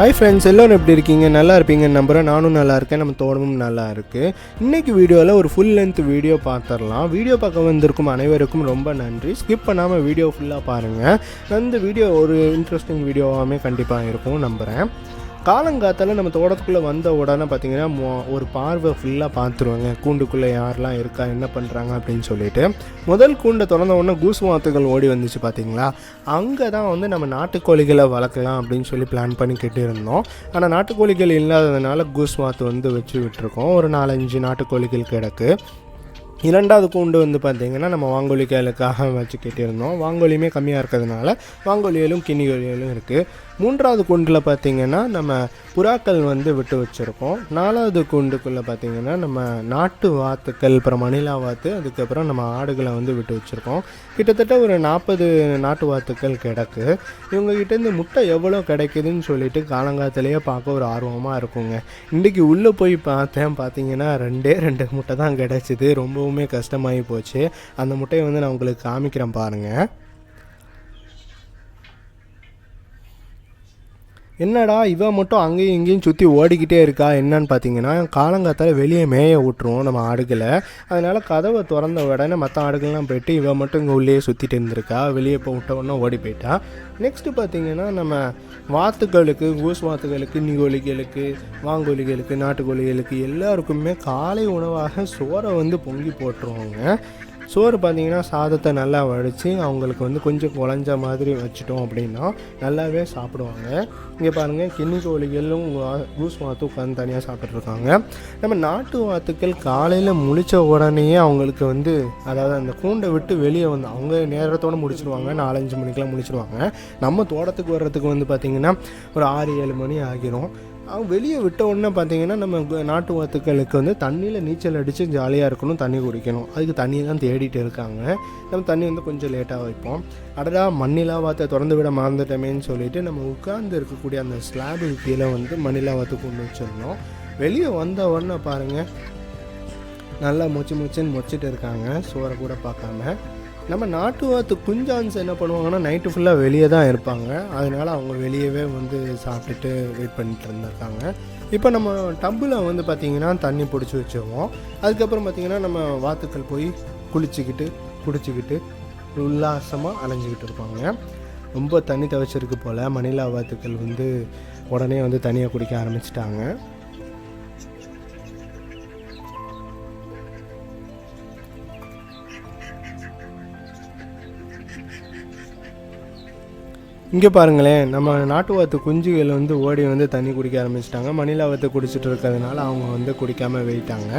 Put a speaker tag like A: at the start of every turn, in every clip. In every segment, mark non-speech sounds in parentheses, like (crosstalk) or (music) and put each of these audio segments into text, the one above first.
A: Hi friends எல்லோரும் எப்படி இருக்கீங்க? நல்லா இருப்பீங்கன்னு நம்புகிறேன் நானும் நல்லா இருக்கேன். நம்ம தோட்டமும் நல்லா இருக்குது இன்றைக்கி வீடியோவில் ஒரு ஃபுல் லென்த் வீடியோ பார்த்துடலாம் வீடியோ பார்க்க வந்திருக்கும் அனைவருக்கும் ரொம்ப நன்றி. ஸ்கிப் பண்ணாமல் வீடியோ ஃபுல்லாக பாருங்கள் அந்த வீடியோ ஒரு இன்ட்ரெஸ்டிங் வீடியோவாகவே கண்டிப்பாக இருக்கும். நம்புகிறேன் காலங்காத்தால் நம்ம தோட்டத்துக்குள்ளே வந்த உடனே பார்த்தீங்கன்னா ஒரு பார்வை ஃபுல்லாக பார்த்துருவாங்க கூண்டுக்குள்ளே யாரெல்லாம் இருக்கா என்ன பண்ணுறாங்க அப்படின்னு சொல்லிட்டு. முதல் கூண்டை திறந்த உடனே கூஸ் வாத்துகள் ஓடி வந்துச்சு பார்த்தீங்களா அங்கே தான் வந்து நம்ம நாட்டுக்கோழிகளை வளர்க்கலாம் அப்படின்னு சொல்லி பிளான் பண்ணி இருந்தோம். ஆனால் நாட்டுக்கோழிகள் இல்லாததுனால கூஸ் வாத்து வந்து வச்சு விட்டுருக்கோம். ஒரு நாலஞ்சு நாட்டுக்கோழிகள் கிடக்கு. இரண்டாவது கூண்டு வந்து பார்த்திங்கன்னா நம்ம வாங்கோலிகளுக்காக வச்சு கேட்டிருந்தோம் வாங்கோலியுமே கம்மியாக இருக்கிறதுனால வாங்கோலியலும் கிண்ணிகோலியலும் இருக்குது மூன்றாவது கூண்டில் பார்த்தீங்கன்னா நம்ம புறாக்கள் வந்து விட்டு வச்சுருக்கோம். நாலாவது கூண்டுக்குள்ளே பார்த்தீங்கன்னா நம்ம நாட்டு வாத்துக்கள் அப்புறம் மணிலா வாத்து அதுக்கப்புறம் நம்ம ஆடுகளை வந்து விட்டு வச்சுருக்கோம். கிட்டத்தட்ட ஒரு நாற்பது நாட்டு வாத்துக்கள் கிடக்கு. இவங்ககிட்டேருந்து முட்டை எவ்வளோ கிடைக்குதுன்னு சொல்லிட்டு காலங்காலத்திலேயே பார்க்க ஒரு ஆர்வமாக இருக்குங்க. இன்றைக்கி உள்ளே போய் பார்த்தேன் பார்த்திங்கன்னா ரெண்டே ரெண்டு முட்டை தான் கிடச்சிது. ரொம்பவுமே கஷ்டமாகி போச்சு. அந்த முட்டையை வந்து நான் உங்களுக்கு காமிக்கிறேன் பாருங்கள் என்னடா இவன் மட்டும் அங்கேயும் இங்கேயும் சுற்றி ஓடிக்கிட்டே இருக்கா? என்னன்னு பார்த்தீங்கன்னா காலங்காத்தால வெளியே மேய விட்டுருவோம் நம்ம ஆடுகளை. அதனால் கதவை திறந்த உடனே மற்ற ஆடுகள்லாம் போயிட்டு இவன் மட்டும் இங்கே உள்ளேயே சுற்றிட்டு இருந்திருக்கா. வெளியே போய் விட்ட உடனே ஓடி போயிட்டா. நெக்ஸ்ட்டு பார்த்தீங்கன்னா நம்ம வாத்துக்களுக்கு கூஸ் வாத்துகளுக்கு நிகோலிகளுக்கு வாங்கோலிகளுக்கு நாட்டுக்கோழிகளுக்கு எல்லாருக்குமே காலை உணவாக சோறை வந்து பொங்கி போட்டுருவாங்க. சோறு பார்த்தீங்கன்னா சாதத்தை நல்லா வடித்து அவங்களுக்கு வந்து கொஞ்சம் குழஞ்ச மாதிரி வச்சுட்டோம் அப்படின்னா நல்லாவே சாப்பிடுவாங்க. இங்கே பாருங்கள் கிண்ணி கோழிகளும் வா- கூஸ் வாத்து உட்காந்து தனியாக சாப்பிட்ருக்காங்க நம்ம நாட்டு வாத்துக்கள் காலையில் முழிச்ச உடனேயே அவங்களுக்கு வந்து அதாவது அந்த கூண்டை விட்டு வெளியே வந்து அவங்க நேரத்தோடு முடிச்சிருவாங்க. நாலஞ்சு மணிக்கெலாம் முடிச்சிருவாங்க. நம்ம தோட்டத்துக்கு வர்றதுக்கு வந்து பார்த்திங்கன்னா ஒரு ஆறு ஏழு மணி ஆகிரும். அவங்க வெளியே விட்ட உடனே பார்த்தீங்கன்னா நம்ம நாட்டு வாத்துக்களுக்கு வந்து தண்ணியில் நீச்சல் அடித்து ஜாலியாக இருக்கணும் தண்ணி குடிக்கணும். அதுக்கு தண்ணியை தான் தேடிட்டு இருக்காங்க. நம்ம தண்ணி வந்து கொஞ்சம் லேட்டாக வைப்போம். அடடா மண்ணிலா வாத்தை திறந்து விட மறந்துட்டோமேன்னு சொல்லிட்டு நம்ம உட்கார்ந்து இருக்கக்கூடிய அந்த ஸ்லாபுக்கு கீழே வந்து மண்ணிலா வாத்து கொண்டு வச்சிருந்தோம் வெளியே வந்த உடனே பாருங்கள் நல்லா மொச்சு மொச்சுன்னு மொச்சிட்டு இருக்காங்க. சோறை கூட பார்க்காம. நம்ம நாட்டு வாத்து குஞ்சான்ஸ் என்ன பண்ணுவாங்கன்னா நைட்டு ஃபுல்லாக வெளியே தான் இருப்பாங்க. அதனால அவங்க வெளியவே வந்து சாப்பிட்டுட்டு வெயிட் பண்ணிட்டு இருந்திருக்காங்க. இப்போ நம்ம டப்பில் வந்து பார்த்திங்கன்னா தண்ணி பிடிச்சி வச்சுருவோம். அதுக்கப்புறம் பார்த்திங்கன்னா நம்ம வாத்துக்கள் போய் குளிச்சுக்கிட்டு குடிச்சிக்கிட்டு உல்லாசமாக அலைஞ்சிக்கிட்டு இருப்பாங்க. ரொம்ப தண்ணி தவிச்சிருக்கு போல் மணிலா வாத்துக்கள் வந்து உடனே வந்து தனியாக குடிக்க ஆரம்பிச்சிட்டாங்க. இங்கே பாருங்களேன் நம்ம நாட்டு வாத்து குஞ்சுகள் வந்து ஓடி வந்து தண்ணி குடிக்க ஆரம்பிச்சிட்டாங்க. மணிலா வாத்து குடிச்சிட்டு இருக்கிறதுனால அவங்க வந்து குடிக்காமல் வெயிட்டாங்க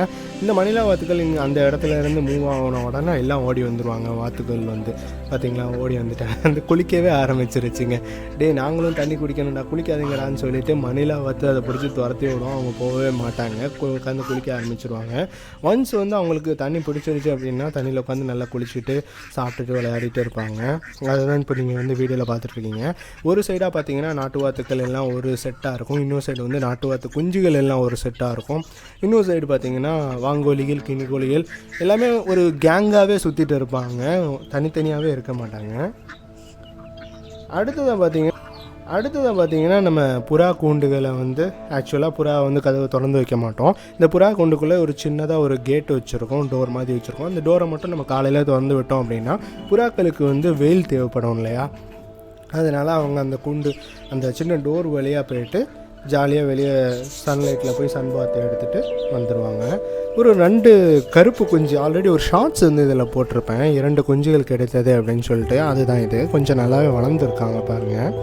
A: இந்த மணிலா வாத்துக்கள் இங்கே அந்த இடத்துல இருந்து மூவ் ஆகின உடனே எல்லாம் ஓடி வந்துருவாங்க வாத்துக்கள் வந்து. பார்த்தீங்களா ஓடி வந்துட்டாங்க. (laughs) அந்த குளிக்கவே ஆரம்பிச்சிருச்சுங்க. டேய் நாங்களும் தண்ணி குடிக்கணும்டா குளிக்காதீங்கடான்னு சொல்லிட்டு மணிலா வாத்து அதை பிடிச்சி துரத்தி விடும் அவங்க போகவே மாட்டாங்க. உட்காந்து குளிக்க ஆரம்பிச்சிருவாங்க. ஒன்ஸ் வந்து அவங்களுக்கு தண்ணி பிடிச்சிருச்சு அப்படின்னா தண்ணியில் உட்காந்து நல்லா குளிச்சுட்டு சாப்பிட்டுட்டு விளையாடிட்டு இருப்பாங்க. அதுதான் இப்போ நீங்கள் வந்து வீடியோவில் பார்த்துட்ருக்கீங்க ஒரு சைடாக பார்த்தீங்கன்னா நாட்டு வாத்துக்கள் எல்லாம் ஒரு செட்டாக இருக்கும். இன்னொரு சைடு வந்து நாட்டு வாத்து குஞ்சுகள் எல்லாம் ஒரு செட்டாக இருக்கும். இன்னொரு சைடு பார்த்தீங்கன்னா வாங்கோலிகள் கிணிக்கோழிகள் எல்லாமே ஒரு கேங்காகவே சுற்றிட்டு இருப்பாங்க. தனித்தனியாகவே இருக்க மாட்டாங்க. அடுத்ததாக பார்த்தீங்கன்னா அடுத்ததாக பார்த்தீங்கன்னா நம்ம புறா கூண்டுகளை வந்து ஆக்சுவலாக புறா வந்து கதவை திறந்து வைக்க மாட்டோம். இந்த புறா கூண்டுக்குள்ளே ஒரு சின்னதாக ஒரு கேட் வச்சுருக்கோம். டோர் மாதிரி வச்சுருக்கோம். அந்த டோரை மட்டும் நம்ம காலையில் திறந்து விட்டோம் அப்படின்னா புறாக்களுக்கு வந்து வெயில் தேவைப்படும் இல்லையா? அதனால் அவங்க அந்த குண்டு அந்த சின்ன டோர் வழியாக போயிட்டு ஜாலியாக வெளியே சன்லைட்டில் போய் சன் பாத்தை எடுத்துகிட்டு வந்துடுவாங்க ஒரு ரெண்டு கருப்பு குஞ்சு ஆல்ரெடி ஒரு ஷார்ட்ஸ் வந்து இதில் போட்டிருப்பேன். இரண்டு குஞ்சுகள் கிடைத்தது அப்படின்னு சொல்லிட்டு அதுதான் இது. கொஞ்சம் நல்லாவே வளர்ந்துருக்காங்க பாருங்கள்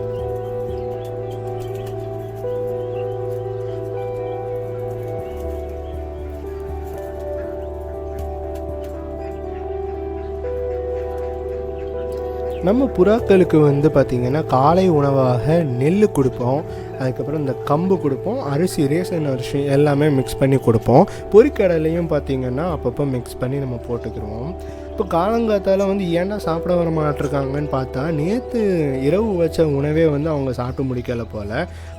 A: நம்ம புறாக்களுக்கு வந்து பார்த்திங்கன்னா காலை உணவாக நெல் கொடுப்போம். அதுக்கப்புறம் இந்த கம்பு கொடுப்போம் அரிசி ரேசன் அரிசி எல்லாமே மிக்ஸ் பண்ணி கொடுப்போம். பொறிக்கடலையும் பார்த்திங்கன்னா அப்பப்போ மிக்ஸ் பண்ணி நம்ம போட்டுக்கிடுவோம் இப்போ காலங்காத்தால் வந்து ஏன்டா சாப்பிட வர மாட்டிருக்காங்கன்னு பார்த்தா நேற்று இரவு வச்ச உணவே வந்து அவங்க சாப்பிட்டு முடிக்கலை போல்.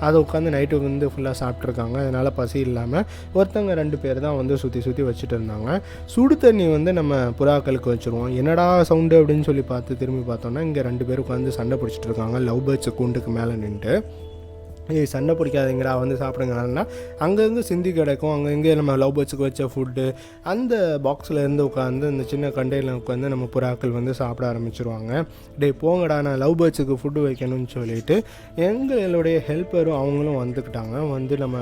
A: அதை உட்காந்து நைட்டு வந்து ஃபுல்லாக சாப்பிட்ருக்காங்க அதனால் பசி இல்லாமல் ஒருத்தவங்க ரெண்டு பேர் தான் வந்து சுற்றி சுற்றி வச்சுட்டு இருந்தாங்க. சுடு தண்ணி வந்து நம்ம புறாக்களுக்கு வச்சுருவோம். என்னடா சவுண்டு அப்படின்னு சொல்லி பார்த்து திரும்பி பார்த்தோன்னா இங்கே ரெண்டு பேர் உட்காந்து சண்டை பிடிச்சிட்டு இருக்காங்க. லவ் பேர்ட்ஸ் கூண்டுக்கு மேலே நின்றுட்டு ஏய் சண்டை பிடிக்காதீங்கடா வந்து சாப்பிடுங்கன்னா அங்கேருந்து சிந்தி கிடைக்கும். அங்கங்கே நம்ம லவ் பேர்ட்ஸுக்கு வச்ச ஃபுட்டு அந்த பாக்ஸில் இருந்து உட்காந்து அந்த சின்ன கண்டெய்னர் உட்காந்து நம்ம புறாக்கள் வந்து சாப்பிட ஆரம்பிச்சிருவாங்க. டேய் போங்கடா நான் லவ் பேர்ட்ஸுக்கு ஃபுட்டு வைக்கணும்னு சொல்லிட்டு எங்களுடைய ஹெல்ப்பரும் அவங்களும் வந்துக்கிட்டாங்க. வந்து நம்ம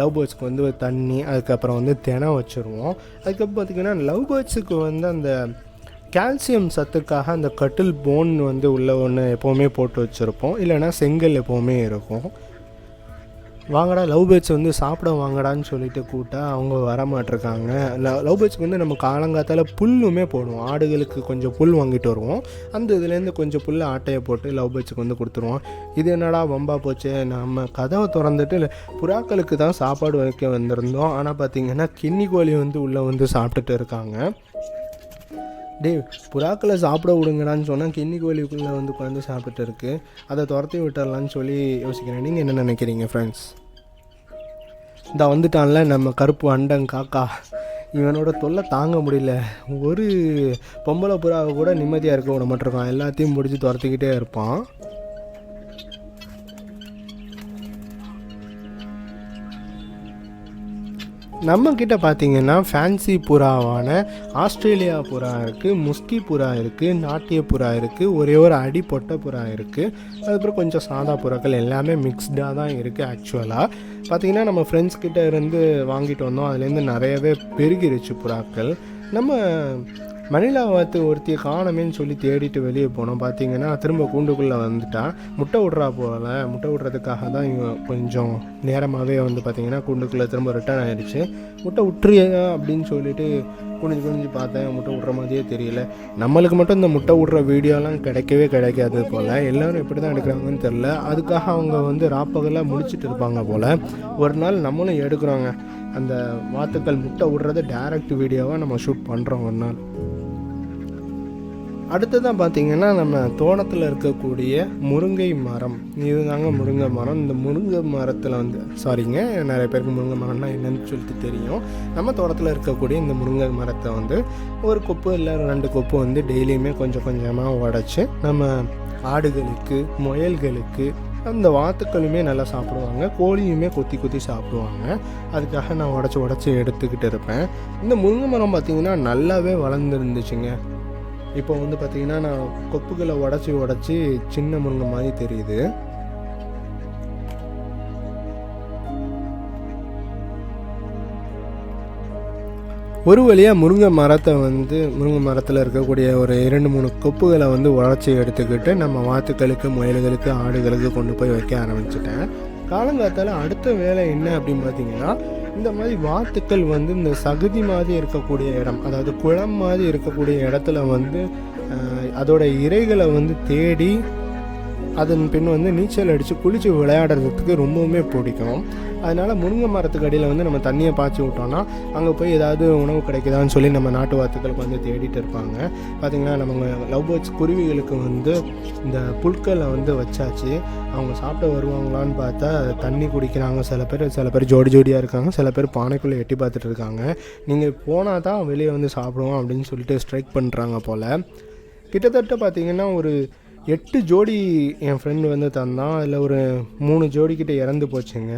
A: லவ் பேர்ட்ஸ்க்கு வந்து தண்ணி அதுக்கப்புறம் வந்து தினம் வச்சுருவோம். அதுக்கப்புறம் பார்த்திங்கன்னா லவ் பேர்ட்ஸுக்கு வந்து அந்த கால்சியம் சத்துக்காக அந்த கட்டில் போன் வந்து உள்ள ஒன்று எப்போவுமே போட்டு வச்சுருப்போம். இல்லைன்னா செங்கல் எப்போவுமே இருக்கும். வாங்கடா லவ் பேர்ட்ஸ் வந்து சாப்பிட வாங்கடான்னு சொல்லிட்டு கூட்டா அவங்க வர மாட்டிருக்காங்க லவ் பேர்ட்ஸ்க்கு வந்து நம்ம காலங்காத்தால் புல்லுமே போடுவோம். ஆடுகளுக்கு கொஞ்சம் புல் வாங்கிட்டு வருவோம். அந்த இதுலேருந்து கொஞ்சம் புல் ஆட்டையை போட்டு லவ் பேர்ட்ஸுக்கு வந்து கொடுத்துருவோம். இது என்னடா வம்பா போச்சு? நம்ம கதவை திறந்துட்டு புறாக்களுக்கு தான் சாப்பாடு வைக்க வந்திருந்தோம். ஆனால் பார்த்திங்கன்னா கிண்ணி கோழி வந்து உள்ளே வந்து சாப்பிட்டுட்டு இருக்காங்க. டேய் புறாக்களை சாப்பிட விடுங்கடான்னு சொன்னால் கிண்ணி கோழிக்குள்ளே வந்து உட்காந்து சாப்பிட்டு இருக்கு அதை துரத்தி விட்டுறலான்னு சொல்லி யோசிக்கிறேன். நீங்கள் என்ன நினைக்கிறீங்க ஃப்ரெண்ட்ஸ் இந்த வந்துட்டான்ல நம்ம கருப்பு அண்டன் காக்கா. இவனோட தொல்லை தாங்க முடியல. ஒரு பொம்பளை புறாவை கூட நிம்மதியாக இருக்க விட மாட்டிருக்கான். எல்லாத்தையும் முடிச்சு துரத்திக்கிட்டே இருப்பான். நம்ம கிட்ட பார்த்தீங்கன்னா ஃபேன்சி புறாவான ஆஸ்திரேலியா புறா இருக்குது முஸ்கி புறா இருக்குது நாட்டிய புறா இருக்குது ஒரே ஒரு அடி பொட்டை புறா இருக்குது அதுக்கப்புறம் கொஞ்சம் சாதா புறாக்கள் எல்லாமே மிக்ஸ்டாக தான் இருக்குது ஆக்சுவலாக பார்த்தீங்கன்னா நம்ம ஃப்ரெண்ட்ஸ் கிட்ட இருந்து வாங்கிட்டு வந்தோம். அதுலேருந்து நிறையவே பெருகிருச்சு புறாக்கள். நம்ம மணிலா வாத்து ஒருத்தியை காணமேன்னு சொல்லி தேடிட்டு வெளியே போனோம். பார்த்தீங்கன்னா திரும்ப கூண்டுக்குள்ளே வந்துட்டான் முட்டை விட்றா போகல முட்டை விட்றதுக்காக தான் இவன் கொஞ்சம் நேரமாகவே வந்து பார்த்தீங்கன்னா கூண்டுக்குள்ளே திரும்ப ரிட்டர்ன் ஆயிடுச்சு முட்டை விட்டுறியா அப்படின்னு சொல்லிட்டு குனிஞ்சு குனிஞ்சு பார்த்தேன் முட்டை விட்ற மாதிரியே தெரியல. நம்மளுக்கு மட்டும் இந்த முட்டை விட்ற வீடியோலாம் கிடைக்கவே கிடைக்காது போல். எல்லோரும் எப்படி தான் எடுக்கிறாங்கன்னு தெரில அதுக்காக அவங்க வந்து ராப்பகலாக முடிச்சிட்டு இருப்பாங்க போல். ஒரு நாள் நம்மளும் எடுக்கிறோங்க. அந்த வாத்துக்கள் முட்டை விடுறத டேரக்ட் வீடியோவாக நம்ம ஷூட் பண்ணுறோம் ஒரு நாள். அடுத்ததான் பார்த்தீங்கன்னா நம்ம தோட்டத்தில் இருக்கக்கூடிய முருங்கை மரம். இதுதாங்க முருங்கை மரம். இந்த முருங்கை மரத்தில் வந்து சாரிங்க நிறைய பேருக்கு முருங்கை மரம்னா என்னன்னு சொல்லிட்டு தெரியும். நம்ம தோட்டத்தில் இருக்கக்கூடிய இந்த முருங்கை மரத்தை வந்து ஒரு கொப்பு இல்லை ரெண்டு கொப்பு வந்து டெய்லியுமே கொஞ்சம் கொஞ்சமாக உடச்சி நம்ம ஆடுகளுக்கு முயல்களுக்கு அந்த வாத்துக்களுமே நல்லா சாப்பிடுவாங்க. கோழியுமே கொத்தி கொத்தி சாப்பிடுவாங்க. அதுக்காக நான் உடச்சி உடச்சி எடுத்துக்கிட்டு இருப்பேன். இந்த முருங்கை மரம் பார்த்திங்கன்னா நல்லாவே வளர்ந்துருந்துச்சுங்க. இப்போ வந்து பார்த்தீங்கன்னா நான் கொப்புகளை உடச்சி உடச்சி சின்ன முருங்கை மாதிரி தெரியுது. ஒரு வழியாக முருங்கை மரத்தை வந்து முருங்கை மரத்தில் இருக்கக்கூடிய ஒரு இரண்டு மூணு கொப்புகளை வந்து உடச்சி எடுத்துக்கிட்டு நம்ம வாத்துக்களுக்கு முயல்களுக்கு ஆடுகளுக்கு கொண்டு போய் வைக்க ஆரம்பிச்சிட்டேன். காலங்காத்தால் அடுத்த வேலை என்ன அப்படின்னு பார்த்தீங்கன்னா இந்த மாதிரி வாத்துக்கள் வந்து இந்த சகுதி மாதிரி இருக்கக்கூடிய இடம் அதாவது குளம் மாதிரி இருக்கக்கூடிய இடத்துல வந்து அதோட இறைகளை வந்து தேடி அதன் பின் வந்து நீச்சல் அடித்து குளித்து விளையாடுறதுக்கு ரொம்பவுமே பிடிக்கும். அதனால் முருங்கை மரத்துக்கு அடியில் வந்து நம்ம தண்ணியை பாய்ச்சி விட்டோம்னா அங்கே போய் ஏதாவது உணவு கிடைக்குதான்னு சொல்லி நம்ம நாட்டு வாத்துக்களுக்கு வந்து தேடிட்டு இருப்பாங்க. பார்த்திங்கன்னா நம்ம லவ் பேர்ட்ஸ் குருவிகளுக்கு வந்து இந்த புல்களை வந்து வச்சாச்சு. அவங்க சாப்பிட வருவாங்களான்னு பார்த்தா தண்ணி குடிக்கிறாங்க. சில பேர் சில பேர் ஜோடி ஜோடியாக இருக்காங்க. சில பேர் பானைக்குள்ளே எட்டி பார்த்துட்டு இருக்காங்க. நீங்கள் போனால் தான் வெளியே வந்து சாப்பிடுவோம் அப்படின்னு சொல்லிட்டு ஸ்ட்ரைக் பண்ணுறாங்க போல். கிட்டத்தட்ட பார்த்திங்கன்னா ஒரு எட்டு ஜோடி என் ஃப்ரெண்டு வந்து தந்தான். அதில் ஒரு மூணு ஜோடிக்கிட்ட இறந்து போச்சுங்க.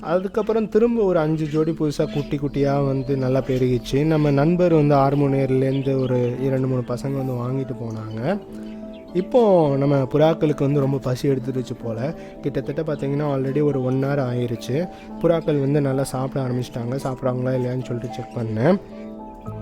A: அதுக்கப்புறம் திரும்ப ஒரு அஞ்சு ஜோடி புதுசாக குட்டி குட்டியாக வந்து நல்லா பெருகிச்சு. நம்ம நண்பர் வந்து ஆர்மோனியர்லேருந்து ஒரு இரண்டு மூணு பசங்க வந்து வாங்கிட்டு போனாங்க. இப்போ நம்ம புறாக்களுக்கு வந்து ரொம்ப பசி எடுத்துருச்சு போல். கிட்டத்தட்ட பார்த்திங்கன்னா ஆல்ரெடி ஒரு ஒன் ஹவர் ஆயிடுச்சு புறாக்கள் வந்து நல்லா சாப்பிட ஆரம்பிச்சிட்டாங்க. சாப்பிட்றாங்களா இல்லையான்னு சொல்லிட்டு செக் பண்ணேன்.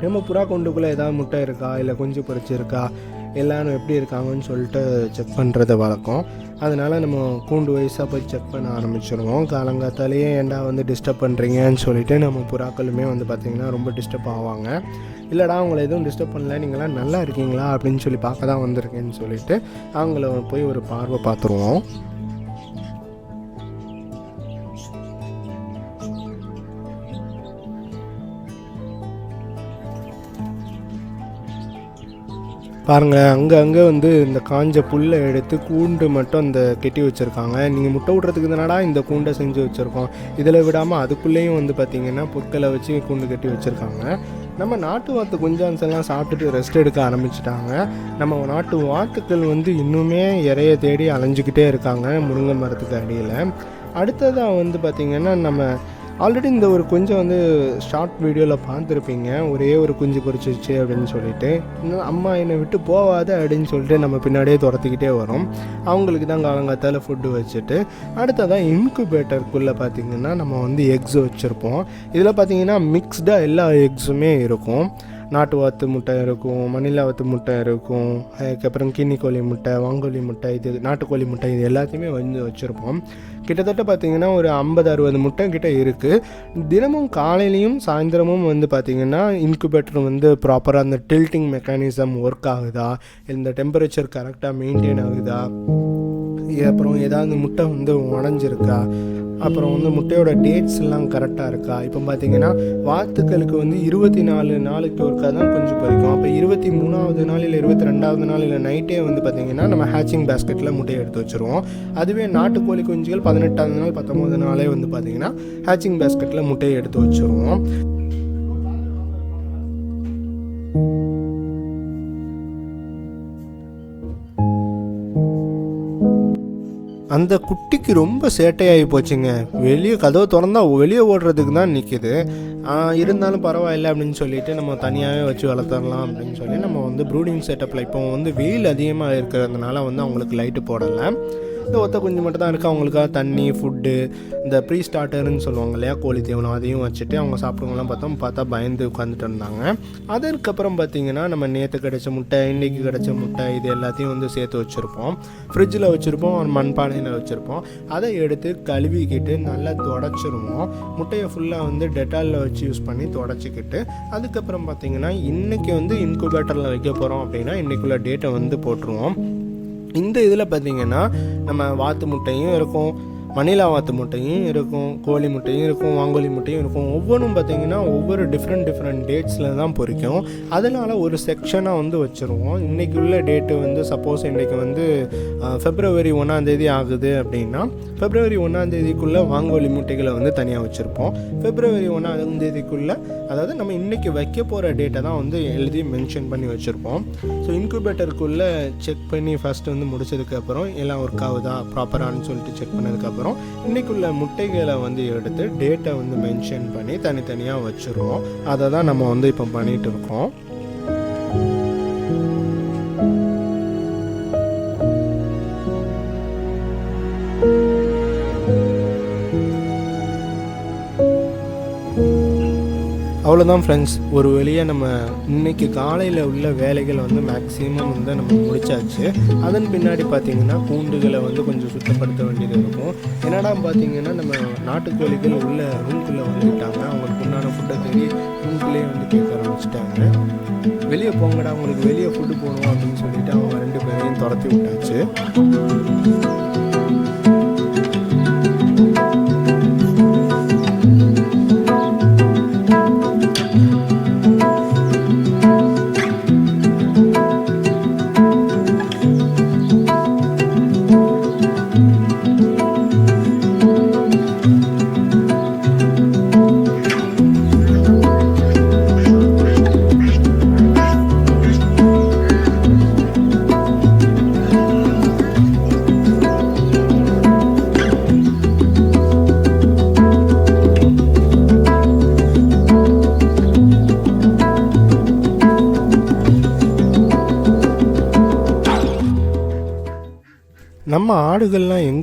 A: நம்ம புறா கொண்டுக்குள்ளே ஏதாவது முட்டை இருக்கா? இல்லை குஞ்சு பொறிச்சிருக்கா எல்லாரும் எப்படி இருக்காங்கன்னு சொல்லிட்டு செக் பண்ணுறது வழக்கம். அதனால் நம்ம கூண்டு வயசாக போய் செக் பண்ண ஆரம்பிச்சிருவோம். காலங்காத்தாலேயே ஏன்டா வந்து டிஸ்டர்ப் பண்ணுறீங்கன்னு சொல்லிட்டு நம்ம புறாக்களுமே வந்து பார்த்திங்கன்னா ரொம்ப டிஸ்டர்ப் ஆவாங்க. இல்லைடா அவங்கள எதுவும் டிஸ்டர்ப் பண்ணல நீங்களாம் நல்லா இருக்கீங்களா அப்படின்னு சொல்லி பார்க்க தான் வந்திருக்கேன்னு சொல்லிட்டு அவங்கள போய் ஒரு பார்வை பார்த்துருவோம். பாருங்கள் அங்கே அங்கே வந்து இந்த காஞ்ச புல்லை எடுத்து கூண்டு மட்டும் அந்த கெட்டி வச்சுருக்காங்க. நீங்கள் முட்டை விட்றதுக்கு தானடா இந்த கூண்டை செஞ்சு வச்சுருக்கோம். இதில் விடாமல் அதுக்குள்ளேயும் வந்து பார்த்திங்கன்னா புற்களை வச்சு கூண்டு கட்டி வச்சுருக்காங்க. நம்ம நாட்டு வாத்து குஞ்சான்ஸ் எல்லாம் சாப்பிட்டுட்டு ரெஸ்ட் எடுக்க ஆரம்பிச்சிட்டாங்க. நம்ம நாட்டு வாத்துக்கள் வந்து இன்னுமே இறைய தேடி அலைஞ்சிக்கிட்டே இருக்காங்க முருங்கை மரத்துக்கு அடியில். அடுத்ததாக வந்து பார்த்திங்கன்னா நம்ம ஆல்ரெடி இந்த ஒரு குஞ்சை வந்து ஷார்ட் வீடியோவில் பார்த்துருப்பீங்க. ஒரே ஒரு குஞ்சு பொறிச்சிருச்சு அப்படின்னு சொல்லிட்டு. இன்னும் அம்மா என்னை விட்டு போவாத அப்படின்னு சொல்லிட்டு நம்ம பின்னாடியே துரத்திக்கிட்டே வரோம். அவங்களுக்கு தான் காலங்காத்தால் ஃபுட்டு வச்சுட்டு. அடுத்ததான் இன்குபேட்டருக்குள்ளே பார்த்திங்கன்னா நம்ம வந்து எக்ஸ் வச்சுருப்போம். இதில் பார்த்திங்கன்னா மிக்ஸ்டாக எல்லா எக்ஸுமே இருக்கும். நாட்டு வாத்து முட்டை இருக்கும் மணிலா வாத்து முட்டை இருக்கும் அதுக்கப்புறம் கின்னி கோழி முட்டை வாங்கோழி முட்டை இது நாட்டுக்கோழி முட்டை இது எல்லாத்தையுமே வந்து வச்சுருப்போம். கிட்டத்தட்ட பார்த்திங்கன்னா ஒரு ஐம்பது அறுபது முட்டை கிட்ட இருக்குது தினமும் காலையிலையும் சாயந்தரமும் வந்து பார்த்திங்கன்னா இன்குபேட்டர் வந்து ப்ராப்பராக அந்த டில்ட்டிங் மெக்கானிசம் ஒர்க் ஆகுதா? இந்த டெம்பரேச்சர் கரெக்டாக மெயின்டைன் ஆகுதா? அப்புறம் ஏதாவது முட்டை வந்து உடஞ்சிருக்கா? அப்புறம் வந்து முட்டையோட டேட்ஸ் எல்லாம் கரெக்டாக இருக்கா? இப்போ பார்த்தீங்கன்னா வாத்துக்களுக்கு வந்து இருபத்தி நாலு நாளுக்கு ஒருக்கா தான் குஞ்சு பொரிக்கும் அப்போ இருபத்தி மூணாவது நாள் இல்லை இருபத்தி ரெண்டாவது நாள் இல்லை நைட்டே வந்து பார்த்திங்கன்னா நம்ம ஹேச்சிங் பேஸ்கெட்டில் முட்டையை எடுத்து வச்சுருவோம். அதுவே நாட்டுக்கோழி குஞ்சுகள் பதினெட்டாவது நாள் பத்தொம்போது நாளே வந்து பார்த்திங்கன்னா ஹேச்சிங் பேஸ்கெட்டில் முட்டையை எடுத்து வச்சுருவோம். அந்த குட்டிக்கு ரொம்ப சேட்டையாகி போச்சுங்க. வெளியே கதவை திறந்தா வெளியே ஓடுறதுக்கு தான் நிற்கிது இருந்தாலும் பரவாயில்ல அப்படின்னு சொல்லிட்டு நம்ம தனியாகவே வச்சு வளர்த்துடலாம் அப்படின்னு சொல்லி நம்ம வந்து ப்ரூடிங் செட்டப்பில் இப்போ வந்து வெயில் அதிகமாக இருக்கிறதுனால வந்து அவங்களுக்கு லைட்டு போடலை. இந்த ஒத்த குஞ்சு மட்டும் தான் இருக்குது அவங்களுக்காக தண்ணி ஃபுட்டு இந்த ப்ரீ ஸ்டார்டர்னு சொல்லுவாங்க இல்லையா கோழி தீவனம் அதையும் வச்சுட்டு அவங்க சாப்பிடுவங்களாம் பார்த்தோம். பார்த்தா பயந்து உட்காந்துட்டு இருந்தாங்க. அதற்கப்புறம் பார்த்தீங்கன்னா நம்ம நேற்று கிடச்ச முட்டை இன்றைக்கி கிடைச்ச முட்டை இது எல்லாத்தையும் வந்து சேர்த்து வச்சுருப்போம். ஃப்ரிட்ஜில் வச்சுருப்போம் ஒரு மண்பானையில் வச்சுருப்போம். அதை எடுத்து கழுவிக்கிட்டு நல்லா தொடச்சிருவோம். முட்டையை ஃபுல்லாக வந்து டெட்டாலில் வச்சு யூஸ் பண்ணி தொடச்சிக்கிட்டு அதுக்கப்புறம் பார்த்தீங்கன்னா இன்றைக்கி வந்து இன்குபேட்டரில் வைக்க போகிறோம் அப்படின்னா இன்றைக்குள்ள டேட்டை வந்து போட்டுருவோம். இந்த இதில் பார்த்தீங்கன்னா நம்ம வாத்து முட்டையும் இருக்கும். மணிலா வாத்து முட்டையும் இருக்கும் கோழி முட்டையும் இருக்கும் வாங்கோலி முட்டையும் இருக்கும். ஒவ்வொன்றும் பார்த்தீங்கன்னா ஒவ்வொரு டிஃப்ரெண்ட் டிஃப்ரெண்ட் டேட்ஸில் தான் பொறிக்கும். அதனால் ஒரு செக்ஷனாக வந்து வச்சுருவோம். இன்றைக்கி உள்ள டேட்டு வந்து சப்போஸ் இன்றைக்கி வந்து ஃபெப்ரவரி ஒன்றாந்தேதி ஆகுது அப்படின்னா ஃபெப்ரவரி ஒன்றாந்தேதிக்குள்ளே வாங்கோலி முட்டைகளை வந்து தனியாக வச்சுருப்போம். ஃபெப்ரவரி ஒன்றாந்தேதிக்குள்ளே அதாவது நம்ம இன்றைக்கி வைக்க போகிற டேட்டை தான் வந்து எழுதி மென்ஷன் பண்ணி வச்சுருப்போம். ஸோ இன்குபேட்டருக்குள்ளே செக் பண்ணி ஃபஸ்ட்டு வந்து முடிச்சதுக்கப்புறம் எல்லாம் ஒர்க் ஆகுதா ப்ராப்பரானு சொல்லிட்டு செக் பண்ணதுக்கப்புறம் இன்றைக்குள்ள முட்டைகளை வந்து எடுத்து டேட்டை வந்து மென்ஷன் பண்ணி தனித்தனியாக வச்சுருவோம். அதை தான் நம்ம வந்து இப்போ பண்ணிகிட்டு இருக்கோம். அவ்வளோதான் ஃப்ரெண்ட்ஸ் ஒரு வழியாக நம்ம இன்னைக்கு காலையில் உள்ள வேலைகளை வந்து மேக்ஸிமம் வந்து நம்ம முடிச்சாச்சு. அதன் பின்னாடி பார்த்திங்கன்னா கூண்டுகளை வந்து கொஞ்சம் சுத்தப்படுத்த வேண்டியது இருக்கும். என்னடா பார்த்தீங்கன்னா நம்ம நாட்டுக்கோழிகள் உள்ள ரூம்குள்ளே வந்துட்டாங்க. அவங்களுக்கு உண்டான ஃபுட்டை தேடி ரூம்குள்ளேயே வந்து கேட்க ஆரம்பிச்சிட்டாங்க. வெளியே போங்கடா அவங்களுக்கு வெளியே ஃபுட்டு போகணும் அப்படின்னு சொல்லிட்டு அவங்க ரெண்டு பேரையும் துரத்தி விட்டாச்சு.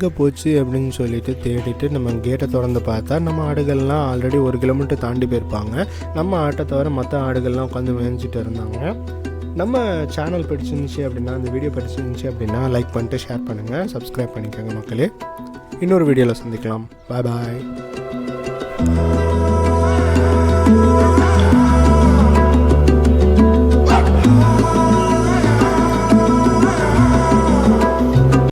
A: எங்கே போச்சு அப்படின்னு சொல்லிட்டு தேடிட்டு நம்ம கேட்டை திறந்து பார்த்தா நம்ம ஆடுகள்லாம் ஆல்ரெடி ஒரு கிலோமீட்டர் தாண்டி போயிருப்பாங்க. நம்ம ஆட்டை தவிர மற்ற ஆடுகள்லாம் உட்காந்து மேய்ஞ்சிட்டு இருந்தாங்க. நம்ம சேனல் பிடிச்சிருந்துச்சி அப்படின்னா அந்த வீடியோ பிடிச்சிருந்துச்சி அப்படின்னா லைக் பண்ணிட்டு ஷேர் பண்ணுங்கள் சப்ஸ்கிரைப் பண்ணிக்கோங்க மக்களே. இன்னொரு வீடியோவில் சந்திக்கலாம். பாய் பாய்